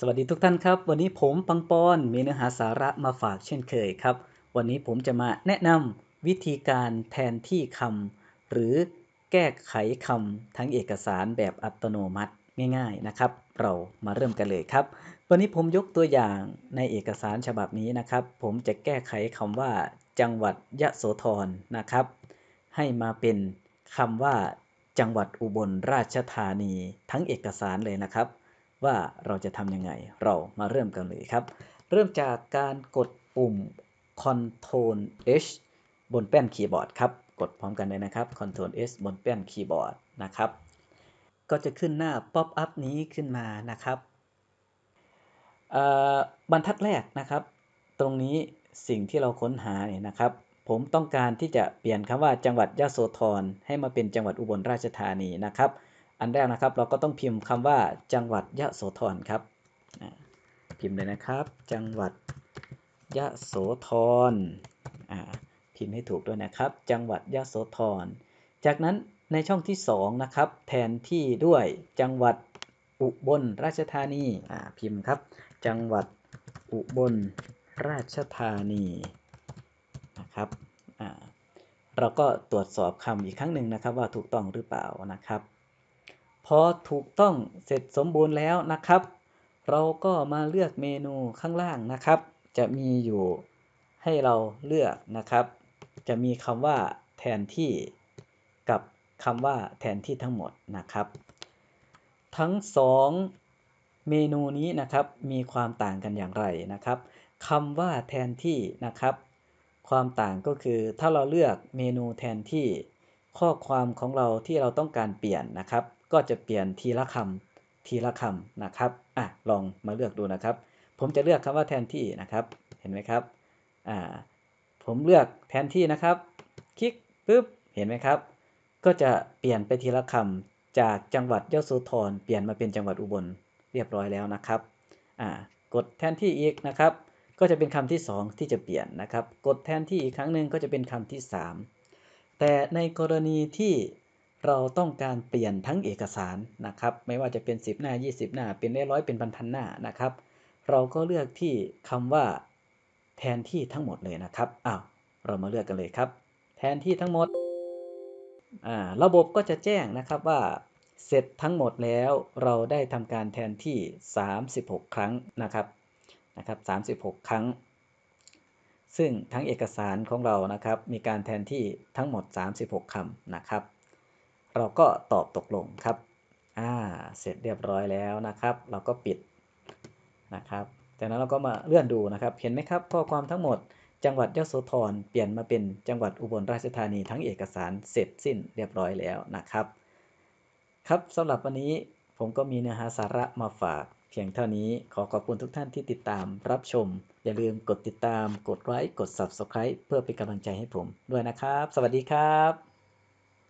สวัสดีทุกท่านครับ วันนี้ผมปังปอนมีเนื้อหาสาระมาฝากเช่นเคยครับ วันนี้ผมจะมาแนะนำวิธีการแทนที่คำหรือแก้ไขคำทั้งเอกสารแบบอัตโนมัติง่าย ๆนะครับ เรามาเริ่มกันเลยครับ วันนี้ผมยกตัวอย่างในเอกสารฉบับนี้นะครับ ผมจะแก้ไขคำว่า จังหวัดยะโสธรนะครับ ให้มาเป็นคำว่า จังหวัดอุบลราชธานีทั้งเอกสารเลยนะครับ ว่าเราจะทำยังไง เรามาเริ่มกันเลยครับ เริ่มจากการกดปุ่ม Ctrl H บนแป้นคีย์บอร์ดครับ กดพร้อมกันเลยนะครับ Ctrl S บนแป้นคีย์บอร์ดนะครับ ก็จะขึ้นหน้า Pop up นี้ขึ้นมานะครับอ่อบรรทัดแรกนะครับ ตรงนี้สิ่งที่เราค้นหาเนี่ยนะครับ ผมต้องการที่จะเปลี่ยนคำว่าจังหวัดยะโสธรให้มาเป็นจังหวัดอุบลราชธานีนะครับ อันแรกนะครับ เราก็ต้องพิมพ์คำว่าจังหวัดยะโสธรครับ พิมพ์เลยนะครับ จังหวัดยะโสธรพิมพ์ให้ถูกด้วยนะครับ จังหวัดยะโสธร จากนั้นในช่องที่สองนะครับ แทนที่ด้วยจังหวัดอุบลราชธานีพิมพ์ครับ จังหวัดอุบลราชธานีนะครับเราก็ตรวจสอบคำอีกครั้งหนึ่งนะครับว่าถูกต้องหรือเปล่านะครับ พอถูกต้องเสร็จสมบูรณ์แล้วนะครับ เราก็มาเลือกเมนูข้างล่างนะครับ จะมีอยู่ให้เราเลือกนะครับ จะมีคำว่าแทนที่กับคำว่าแทนที่ทั้งหมดนะครับ ทั้งสองเมนูนี้นะครับมีความต่างกันอย่างไรนะครับคำว่าแทนที่นะครับ ความต่างก็คือถ้าเราเลือกเมนูแทนที่ ข้อความของเราที่เราต้องการเปลี่ยนนะครับ ก็จะเปลี่ยนทีละคำทีละคำนะครับอะลองมาเลือกดูนะครับ ผมจะเลือกคำว่าแทนที่นะครับ เห็นไหมครับอ่าผมเลือกแทนที่นะครับ คลิกปุ๊บเห็นไหมครับ ก็จะเปลี่ยนไปทีละคำจากจังหวัดยโสธรเปลี่ยนมาเป็นจังหวัดอุบลเรียบร้อยแล้วนะครับอ่ากดแทนที่อีกนะครับ ก็จะเป็นคำที่ 2 ที่จะเปลี่ยนนะครับ กดแทนที่อีกครั้งหนึ่งก็จะเป็นคำที่ 3 แต่ในกรณีที่ เราต้องการเปลี่ยนทั้งเอกสารนะครับ ไม่ว่าจะเป็น 10 หน้า 20 หน้า เป็นร้อยเป็นพันๆหน้านะครับ เราก็เลือกที่คำว่าแทนที่ทั้งหมดเลยนะครับอ้าวเรามาเลือกกันเลยครับ แทนที่ทั้งหมดอ่าระบบก็จะแจ้งนะครับว่าเสร็จทั้งหมดแล้วเราได้ทำการแทนที่ 36 ครั้งนะครับนะครับ36 ครั้ง ซึ่งทั้งเอกสารของเรานะครับ มีการแทนที่ทั้งหมด 36คำนะครับ เราก็ตอบตกลงครับ อ่า เสร็จเรียบร้อยแล้วนะครับ เราก็ปิดนะครับ จากนั้นเราก็มาเลื่อนดูนะครับ เห็นไหมครับข้อความทั้งหมด จังหวัดยโสธรเปลี่ยนมาเป็นจังหวัดอุบลราชธานีทั้งเอกสารเสร็จสิ้นเรียบร้อยแล้วนะครับ ครับสำหรับวันนี้ผมก็มีเนื้อหาสาระมาฝากเพียงเท่านี้ขอขอบคุณทุกท่านที่ติดตามรับชม อย่าลืมกดติดตาม กดไลค์กด Subscribe เพื่อเป็นกำลังใจให้ผมด้วยนะครับ สวัสดีครับ